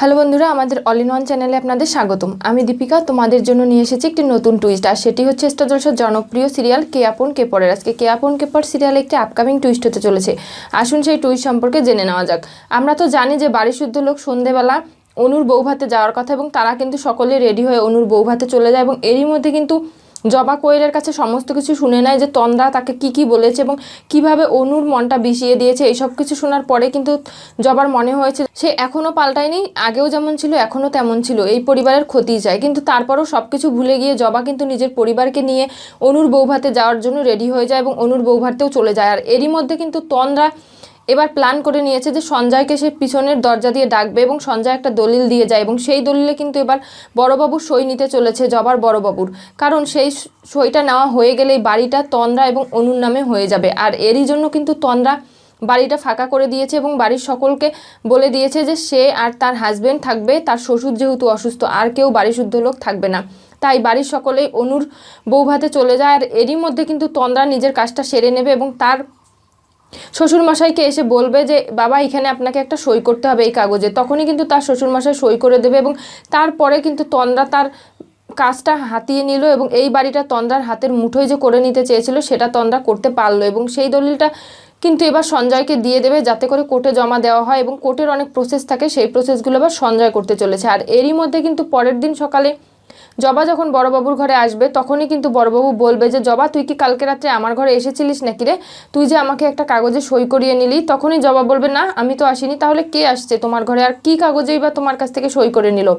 Hello বন্ধুরা, আমাদের all in one চ্যানেলে আপনাদের স্বাগতম। আমি দীপিকা, তোমাদের জন্য নিয়ে এসেছি একটি নতুন টুইস্ট আর সেটি হচ্ছে স্টার জনপ্রিয় সিরিয়াল কে আপন কে পরের। আজকে কে আপন কে পর সিরিয়ালে একটি আপকামিং টুইস্ট হতে চলেছে। আসুন সেই টুইস্ট সম্পর্কে জেনে নেওয়া যাক। আমরা তো জানি যে বাড়ি শুদ্ধ লোক সন্ধেবেলা অনুর বৌভাতে যাওয়ার কথা, এবং তারা কিন্তু সকলে রেডি হয়ে অনুর বৌভাতে চলে যায়, এবং এরই মধ্যে কিন্তু জবা কোয়েলের কাছে সমস্ত কিছু শুনে নেয় যে তন্দ্রা তাকে কি কি বলেছে এবং কীভাবে অনুর মনটা বিষিয়ে দিয়েছে, এইসব কিছু শোনার পরে কিন্তু জবার মনে হয়েছে সে এখনও পাল্টায়নি, আগেও যেমন ছিল এখনও তেমন ছিল, এই পরিবারের ক্ষতি চায় কিন্তু তারপরও সব কিছু ভুলে গিয়ে জবা কিন্তু নিজের পরিবারকে নিয়ে অনুর বৌভাতে যাওয়ার জন্য রেডি হয়ে যায় এবং অনুর বৌভাতেও চলে যায়। আর এরই মধ্যে কিন্তু তন্দ্রা এবার প্ল্যান করে নিয়েছে যে সঞ্জয়কে সে পিছনের দরজা দিয়ে ডাকবে এবং সঞ্জয় একটা দলিল দিয়ে যায় এবং সেই দলিলে কিন্তু এবার বড়বাবুর সই নিতে চলেছে জবার বড়বাবুর। কারণ সেই সইটা নেওয়া হয়ে গেলে এই বাড়িটা তন্দ্রা এবং অনুর নামে হয়ে যাবে। আর এরই জন্য কিন্তু তন্দ্রা বাড়িটা ফাঁকা করে দিয়েছে এবং বাড়ির সকলকে বলে দিয়েছে যে সে আর তার হাজবেন্ড থাকবে, তার শ্বশুর যেহেতু অসুস্থ, আর কেউ বাড়ি শুদ্ধ লোক থাকবে না। তাই বাড়ির সকলেই অনুর বৌভাতে চলে যায়। আর এরই মধ্যে কিন্তু তন্দ্রা নিজের কাজটা সেরে নেবে এবং তার শ্বশুরমশাইকে এসে বলবে যে, বাবা, এখানে আপনাকে একটা সই করতে হবে এই কাগজে। তখনই কিন্তু তার শ্বশুরমশাই সই করে দেবে এবং তারপরে কিন্তু তন্দ্রা তার কাজটা হাতিয়ে নিল এবং এই বাড়িটা তন্দ্রার হাতের মুঠোয় যে করে নিতে চেয়েছিল, সেটা তন্দ্রা করতে পারল এবং সেই দলিলটা কিন্তু এবার সঞ্জয়কে দিয়ে দেবে যাতে করে কোর্টে জমা দেওয়া হয় এবং কোর্টের অনেক প্রসেস থাকে, সেই প্রসেসগুলো এবার সঞ্জয় করতে চলেছে। আর এরই মধ্যে কিন্তু পরের দিন সকালে জবা যখন বড়বাবুর ঘরে আসবে, তখনই কিন্তু বড়বাবু বলবে যে, জবা, তুই কি কালকে রাত্রে আমার ঘরে এসেছিলিস নাকি রে? তুই যে আমাকে একটা কাগজে সই করিয়ে নিলি। তখনই জবা বলবে, না, আমি তো আসিনি, তাহলে কে আসছে তোমার ঘরে? আর কি কাগজেই বা তোমার কাছ থেকে সই করে নিল?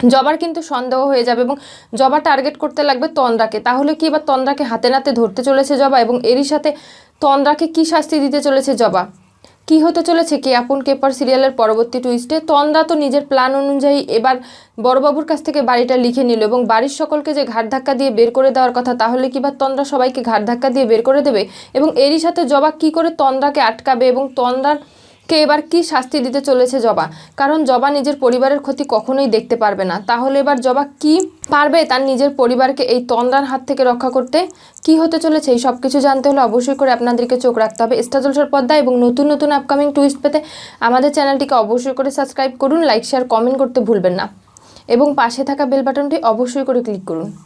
জবার কিন্তু সন্দেহ হয়ে যাবে এবং জবা টার্গেট করতে লাগবে তন্দ্রাকে। তাহলে কি এবার তন্দ্রাকে হাতে নাতে ধরতে চলেছে জবা এবং এরই সাথে তন্দ্রাকে কি শাস্তি দিতে চলেছে জবা? কি হতে চলেছে কে? আপন কেপার সিরিয়ালের পরবর্তী টুইস্টে তন্দা তো নিজের প্ল্যান অনুযায়ী এবার বড়বাবুর কাছ থেকে বাড়িটা লিখে নিল এবং বাড়ির সকলকে যে ঘাট ধাক্কা দিয়ে বের করে দেওয়ার কথা, তাহলে কি বা তন্দ্রা সবাইকে ঘাট ধাক্কা দিয়ে বের করে দেবে? এবং এরই সাথে জবা কি করে তন্দ্রাকে আটকাবে? এবং তন্দ্রার কে এবার কি শাস্তি দিতে চলেছে জবা? কারণ জবা নিজের পরিবারের ক্ষতি কখনোই দেখতে পারবে না। তাহলে এবার জবা কি পারবে তার নিজের পরিবারকে এই তন্দ্রার হাত থেকে রক্ষা করতে? কি হতে চলেছে? এই সব কিছু জানতে হলে অবশ্যই করে আপনাদেরকে চোখ রাখতে হবে। স্টার পর্দা এবং নতুন নতুন আপকামিং টুইস্ট পেতে আমাদের চ্যানেলটিকে অবশ্যই করে সাবস্ক্রাইব করুন লাইক শেয়ার কমেন্ট করতে ভুলবেন না। এবং পাশে থাকা বেল বাটনটি অবশ্যই করে ক্লিক করুন।